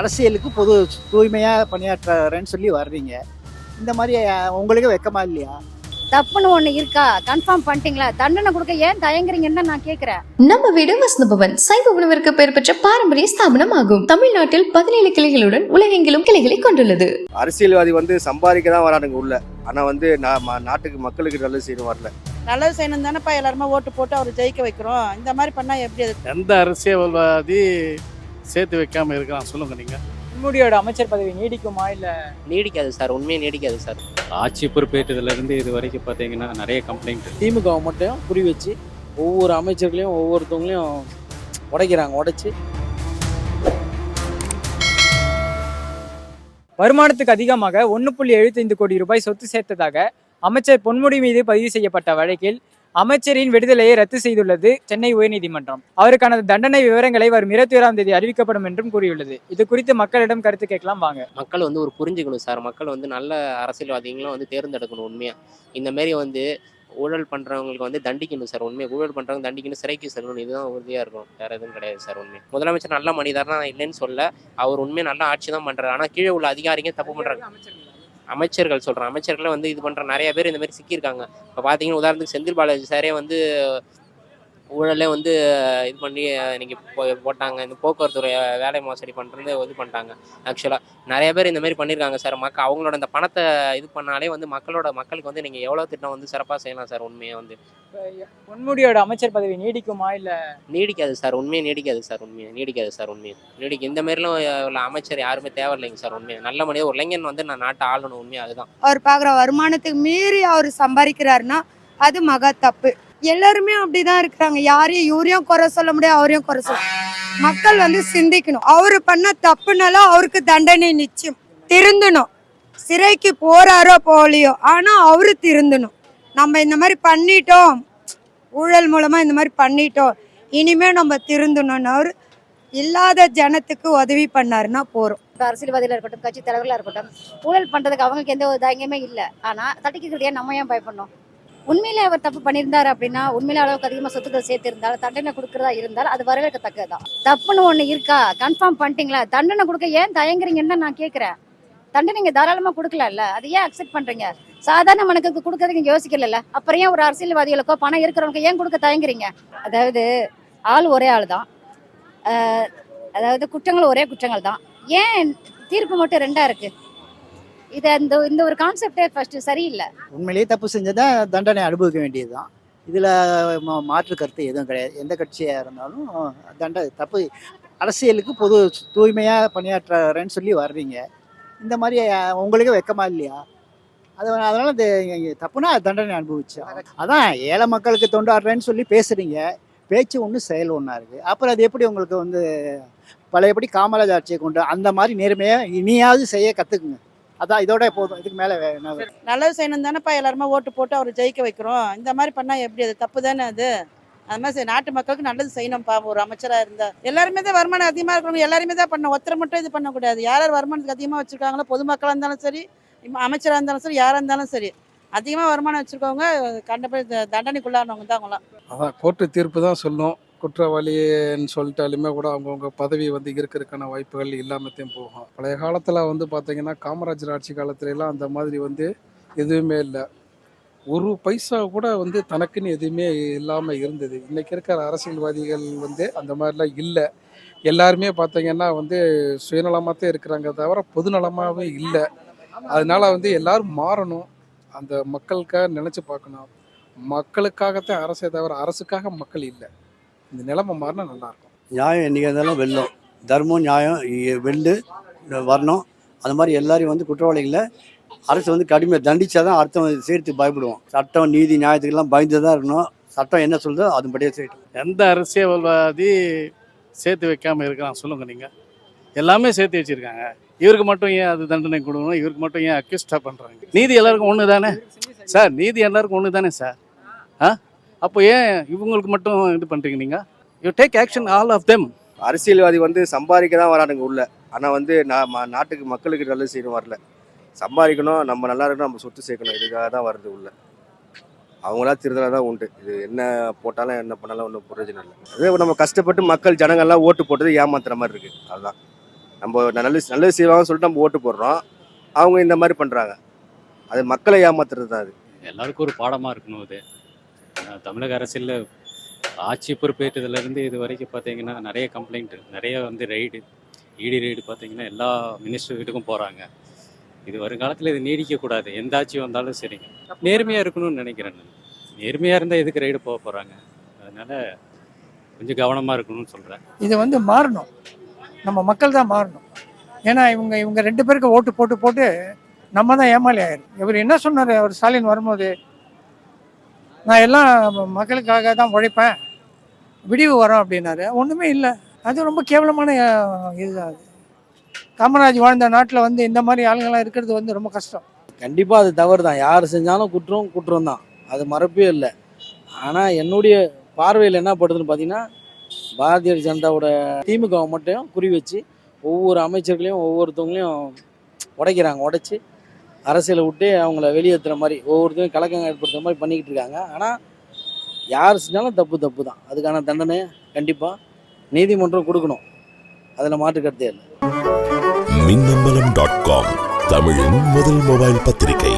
அரசியலுக்கு பொது தூய்மையாக பணியாற்றுறேன்னு சொல்லி வர்றீங்க. இந்த மாதிரி உங்களுக்கு வெக்கமா இல்லையா? தப்புன்னு ஒண்ணு இருக்கா? கன்ஃபார்ம் பண்ணிட்டீங்களா? தண்டனை கொடுக்க ஏன் தயங்குறீங்கன்னு தான் நான் கேக்குறேன். நம்ம வீடு வசந்தபவன். சைவ உணவிற்கு பெயர் பெற்ற பாரம்பரிய ஸ்தாபனம் ஆகும் தமிழ்நாட்டில் பதினேழு கிளைகளுடன் உலகெங்கிலும் கிளைகளை கொண்டுள்ளது. அரசியல்வாதி வந்து சம்பாதிக்க தான் வரானுங்க உள்ள ஆனா வந்து நான் ம- நாட்டுக்கு மக்களுக்கு நல்லது செய்யணும் வரல. நல்லது செய்யணும் தானேப்பா எல்லாருமே ஓட்டு போட்டு அவர் ஜெயிக்க வைக்கிறோம். இந்த மாதிரி பண்ணா எப்படி அது? எந்த அரசியல்வாதி சேர்த்து வைக்காம இருக்கிறான். சொல்லுங்க நீங்க. பொன்முடியோட அமைச்சர் பதவி நீடிக்குமா இல்ல? நீடிக்காது சார். உண்மையே நீடிக்காது சார். ஆட்சி பொறுப்பேற்றதுல இருந்து இது வரைக்கும் பார்த்தீங்கன்னா நிறைய கம்ப்ளைண்ட் திமுக மட்டும் குறி வச்சு ஒவ்வொரு அமைச்சர்களையும் ஒவ்வொருத்தவங்களையும் உடைக்கிறாங்க உடைச்சு. வருமானத்துக்கு அதிகமாக ஒன்று புள்ளி எழுபத்தைந்து கோடி ரூபாய் சொத்து சேர்த்ததாக அமைச்சர் பொன்முடி மீது பதிவு செய்யப்பட்ட வழக்கில் அமைச்சரின் விடுதலையை ரத்து செய்துள்ளது சென்னை உயர்நீதிமன்றம். அவருக்கான தண்டனை விவரங்களை வரும் இருபத்தி ஓராம் தேதி அறிவிக்கப்படும் என்றும் கூறியுள்ளது. இது குறித்து மக்களிடம் கருத்து கேட்கலாம் வாங்க. மக்கள் வந்து ஒரு புரிஞ்சுக்கணும் சார். மக்கள் வந்து நல்ல அரசியல்வாதிகளும் வந்து தேர்ந்தெடுக்கணும் உண்மையா. இந்த மாதிரி வந்து ஊழல் பண்றவங்களுக்கு வந்து தண்டிக்கணும் சார் உண்மையை. ஊழல் பண்றவங்க தண்டிக்கணும் சிறைக்கு செல்லணும். இதுதான் உறுதியா இருக்கும் வேற எதுவும் கிடையாது சார் உண்மை முதலமைச்சர் நல்ல மனிதர் நான் இல்லைன்னு சொல்ல அவர் உண்மையை நல்ல ஆட்சி தான் பண்றாரு. ஆனா கீழே உள்ள அதிகாரிங்க தப்பு பண்றாங்க. அமைச்சர்கள் சொல்றேன். அமைச்சர்களை வந்து இது பண்ற நிறைய பேர் இந்த மாதிரி சிக்கியிருக்காங்க. இப்போ பார்த்தீங்கன்னா உதாரணத்துக்கு செந்தில் பாலாஜி சாரே வந்து ஊழலே வந்து இது பண்ணி இன்னைக்கு போ- போட்டாங்க. இந்த போக்குவரத்து வேலை மோசடி பண்ணுறது இது பண்ணிட்டாங்க ஆக்சுவலாக நிறைய பேர் இந்த மாதிரி பண்ணியிருக்காங்க சார். மக்கள் அவங்களோட இந்த பணத்தை இது பண்ணாலே வந்து மக்களோட மக்களுக்கு வந்து நீங்கள் எவ்வளோ திட்டம் வந்து சிறப்பாக செய்யலாம் சார் உண்மையாக வந்து. பொன்முடியோட அமைச்சர் பதவி நீடிக்குமா இல்ல? நீடிக்காது சார் உண்மையை நீடிக்காது சார் உண்மையை. நீடிக்காது சார் உண்மையை. நீடிக்க இந்த மாதிரிலாம் உள்ள அமைச்சர் யாருமே தேவையில்லைங்க சார் உண்மையை. நல்ல மனிதர் ஒரு இளைஞன் வந்து நான் நாட்டை ஆளணும் உண்மையாக அதுதான். அவர் பார்க்குற வருமானத்துக்கு மீறி அவர் சம்பாதிக்கிறாருன்னா அது மகா தப்பு. எல்லாருமே அப்படிதான் இருக்கிறாங்க. யாரையும் இவரையும் குறை சொல்ல முடியாது அவரையும் குறை சொல்ல மக்கள் வந்து சிந்திக்கணும். அவரு பண்ண தப்புனால அவருக்கு தண்டனை நிச்சயம். திருந்தணும். சிறைக்கு போறாரோ போகலையோ ஆனா அவரு திருந்தணும். நம்ம இந்த மாதிரி பண்ணிட்டோம். ஊழல் மூலமா இந்த மாதிரி பண்ணிட்டோம். இனிமே நம்ம திருந்தணும்னு அவர் இல்லாத ஜனத்துக்கு உதவி பண்ணாருன்னா போறோம். இப்ப இருக்கட்டும் கட்சி தலைவர்களாக இருக்கட்டும் ஊழல் பண்றதுக்கு அவங்களுக்கு எந்த ஒரு தயங்கமே இல்லை. ஆனா தட்டிக்கிறது ஏன் நம்ம ஏன் பயப்படணும்? உண்மையிலே அவர் தப்பு பண்ணியிருந்தாரு அப்படின்னா உண்மையிலே அளவுக்கு அதிகமா சொத்துக்கள் சேர்த்திருந்தாலும் தண்டனை கொடுக்கறதா இருந்தால் அது வரவேற்கத்தக்கதான் தப்புன்னு ஒண்ணு இருக்கா? கன்ஃபார்ம் பண்ணிட்டீங்களா? தண்டனை கொடுக்க ஏன் தயங்குறீங்கன்னு நான் கேக்குறேன். தண்டனை நீங்க தாராளமா கொடுக்கலாம்ல? அது ஏன் அக்செப்ட் பண்றீங்க? சாதாரண மனுக்கு கொடுக்கறதுக்கு நீங்க யோசிக்கல அப்புறம் ஏன் ஒரு அரசியல்வாதிகளுக்கோ பணம் இருக்கிறவங்க ஏன் கொடுக்க தயங்குறீங்க? அதாவது ஆள் ஒரே ஆள் தான் அதாவது குற்றங்கள் ஒரே குற்றங்கள் தான் ஏன் தீர்ப்பு மட்டும் ரெண்டா இருக்கு? இது அந்த இந்த ஒரு கான்செப்டே ஃபர்ஸ்ட் சரியில்லை. உண்மையிலேயே தப்பு செஞ்சதா தண்டனை அனுபவிக்க வேண்டியது தான் இதில் மாற்று கருத்து எதுவும் கிடையாது. எந்த கட்சியாக இருந்தாலும் தண்டனை தப்பு அரசியலுக்கு பொது தூய்மையாக பணியாற்றுறேன்னு சொல்லி வர்றீங்க. இந்த மாதிரி உங்களுக்கு வெக்கமா இல்லையா? அது அதனால இந்த தப்புனா தண்டனை அனுபவிச்சா. அதான் ஏழை மக்களுக்கு தொண்டாடுறேன்னு சொல்லி பேசுறீங்க. பேச்சு ஒன்று செயல் ஒன்றா இருக்குது அப்புறம் அது எப்படி உங்களுக்கு வந்து பழையபடி காமராஜ் ஆட்சியை கொண்டு அந்த மாதிரி நேர்மையாக இனியாவது செய்ய கற்றுக்குங்க அதான் இதோட போதும். இதுக்கு மேலே? நல்லது செய்யணும் தானேப்பா எல்லாருமே ஓட்டு போட்டு அவர் ஜெயிக்க வைக்கிறோம். இந்த மாதிரி பண்ணா எப்படி? அது தப்பு தானே அது? அது மாதிரி நாட்டு மக்களுக்கு நல்லது செய்யணும்ப்பா ஒரு அமைச்சரா இருந்தா. எல்லாருமே தான் வருமானம் அதிகமா இருக்கிறவங்க எல்லாருமே தான் பண்ண ஒருத்தரை மட்டும் இது பண்ணக்கூடாது. யார் யார் வருமானத்துக்கு அதிகமா வச்சிருக்காங்களோ பொதுமக்களா இருந்தாலும் சரி இம்ம அமைச்சரா இருந்தாலும் சரி யாரா இருந்தாலும் சரி அதிகமா வருமானம் வச்சிருக்கவங்க கண்டிப்பா இந்த தண்டனைக்குள்ளானவங்க தான் அவங்களாம். அதான் கோர்ட்டு தீர்ப்பு தான் சொல்லும். குற்றவாளின்னு சொல்லிட்டாலுமே கூட அவங்கவுங்க பதவி வந்து இருக்கிறதுக்கான வாய்ப்புகள் இல்லாமத்தையும் போகும். பழைய காலத்தில் வந்து பார்த்தீங்கன்னா காமராஜர் ஆட்சி காலத்துலலாம் அந்த மாதிரி வந்து எதுவுமே இல்லை. ஒரு பைசா கூட வந்து தனக்குன்னு எதுவுமே இல்லாமல் இருந்தது. இன்றைக்கி இருக்கிற அரசியல்வாதிகள் வந்து அந்த மாதிரிலாம் இல்லை. எல்லாருமே பார்த்தீங்கன்னா வந்து சுயநலமாக தான் இருக்கிறாங்க தவிர பொதுநலமாகவே இல்லை. அதனால் வந்து எல்லோரும் மாறணும். அந்த மக்களுக்காக நினச்சி பார்க்கணும். மக்களுக்காகத்தான் அரசே தவிர அரசுக்காக மக்கள் இல்லை. இந்த நிலைமை மாறினா நல்லாயிருக்கும். நியாயம் என்னைக்கு இருந்தாலும் வெல்லும். தர்மம் நியாயம் இ- வெல்லு வரணும் அது மாதிரி எல்லாரையும் வந்து குற்றவாளிகளை அரசு வந்து கடுமையாக தண்டிச்சா தான் அடுத்தவன் சேர்த்து பயப்படுவோம் சட்டம் நீதி நியாயத்துக்கெல்லாம் பயந்து தான் இருக்கணும். சட்டம் என்ன சொல்லுதோ அதுபடியே செய்யட்டும். எந்த அரசியல்வாதி சேர்த்து வைக்காம இருக்கிறான் சொல்லுங்க நீங்க. எல்லாமே சேர்த்து வச்சிருக்காங்க. இவருக்கு மட்டும் ஏன் அது தண்டனை கொடுக்கணும்? இவருக்கு மட்டும் ஏன் அக்யூஸ்டா பண்றாங்க? நீதி எல்லாருக்கும் ஒன்று தானே சார் நீதி எல்லாருக்கும் ஒன்று தானே சார்? ஆ? அப்போ ஏன் இவங்களுக்கு மட்டும் இது பண்றீங்க நீங்க? You take action all of them அரசியல்வாதி வந்து சம்பாதிக்க தான் வரானுங்க உள்ள ஆனால் வந்து நான் நாட்டுக்கு மக்களுக்கு நல்லது செய்யணும் வரல. சம்பாதிக்கணும் நம்ம நல்லா இருக்கணும் நம்ம சொத்து சேர்க்கணும். இதுக்காக தான் வருது உள்ள அவங்களா திருந்தா தான் உண்டு. இது என்ன போட்டாலும் என்ன பண்ணாலும் ஒன்றும் பிரயோஜனம் இல்லை. அதே நம்ம கஷ்டப்பட்டு மக்கள் ஜனங்கள்லாம் ஓட்டு போட்டது ஏமாத்துற மாதிரி இருக்கு. அதுதான். நம்ம நல்லது நல்லது செய்வாங்கன்னு சொல்லிட்டு நம்ம ஓட்டு போடுறோம். அவங்க இந்த மாதிரி பண்ணுறாங்க அது மக்களை ஏமாத்துறது தான் அது. எல்லாருக்கும் ஒரு பாடமாக இருக்கணும் அஹ் தமிழக அரசியலில் ஆட்சி பொறுப்பேற்றதுலேருந்து இது வரைக்கும் பார்த்தீங்கன்னா நிறைய கம்ப்ளைண்ட் நிறைய வந்து ரைடு இடி ரைடு பார்த்தீங்கன்னா எல்லா மினிஸ்டர் வீட்டுக்கும் போகிறாங்க இது வருங்காலத்தில் இது நீடிக்கக்கூடாது எந்த ஆட்சி வந்தாலும் சரிங்க நேர்மையாக இருக்கணும்னு நினைக்கிறேன் நான். நேர்மையாக இருந்தால் எதுக்கு ரைடு போக போகிறாங்க அதனால் கொஞ்சம் கவனமாக இருக்கணும்னு சொல்கிறேன் இது வந்து மாறணும். நம்ம மக்கள் தான் மாறணும். ஏன்னா இவங்க இவங்க ரெண்டு பேருக்கு ஓட்டு போட்டு போட்டு நம்ம தான் ஏமாளி ஆயிரும். இவர் என்ன சொன்னார்? அவர் ஸ்டாலின் வரும்போது நான் எல்லாம் மக்களுக்காக தான் உழைப்பேன். விடிவு வரோம் அப்படின்னாரு. ஒன்றுமே இல்லை. அது ரொம்ப கேவலமான இதுதான் அது. காமராஜ் வாழ்ந்த நாட்டில் வந்து இந்த மாதிரி ஆளுங்கள்லாம் இருக்கிறது வந்து ரொம்ப கஷ்டம். கண்டிப்பாக அது தவறு தான் யார் செஞ்சாலும் குற்றம் குற்றம் தான். அது மறப்பே இல்லை. ஆனால் என்னுடைய பார்வையில் என்ன படுதுன்னு பார்த்தீங்கன்னா பாரதிய ஜனதாவோட திமுகவை மட்டும் குறி வச்சு ஒவ்வொரு அமைச்சர்களையும் ஒவ்வொருத்தவங்களையும் உடைக்கிறாங்க. உடைச்சி அரசியலை விட்டு அவங்கள வெளியேற்றுற மாதிரி ஒவ்வொருத்தரும் கலக்கம் ஏற்படுத்துகிற மாதிரி பண்ணிக்கிட்டு இருக்காங்க. ஆனால் யார் செஞ்சாலும் தப்பு தப்பு தான். அதுக்கான தண்டனை கண்டிப்பாக நீதிமன்றம் கொடுக்கணும். அதில் மாற்று கருத்தே இல்லை. மின்னம்பலம் டாட் காம் தமிழின் முதல் மொபைல் பத்திரிகை.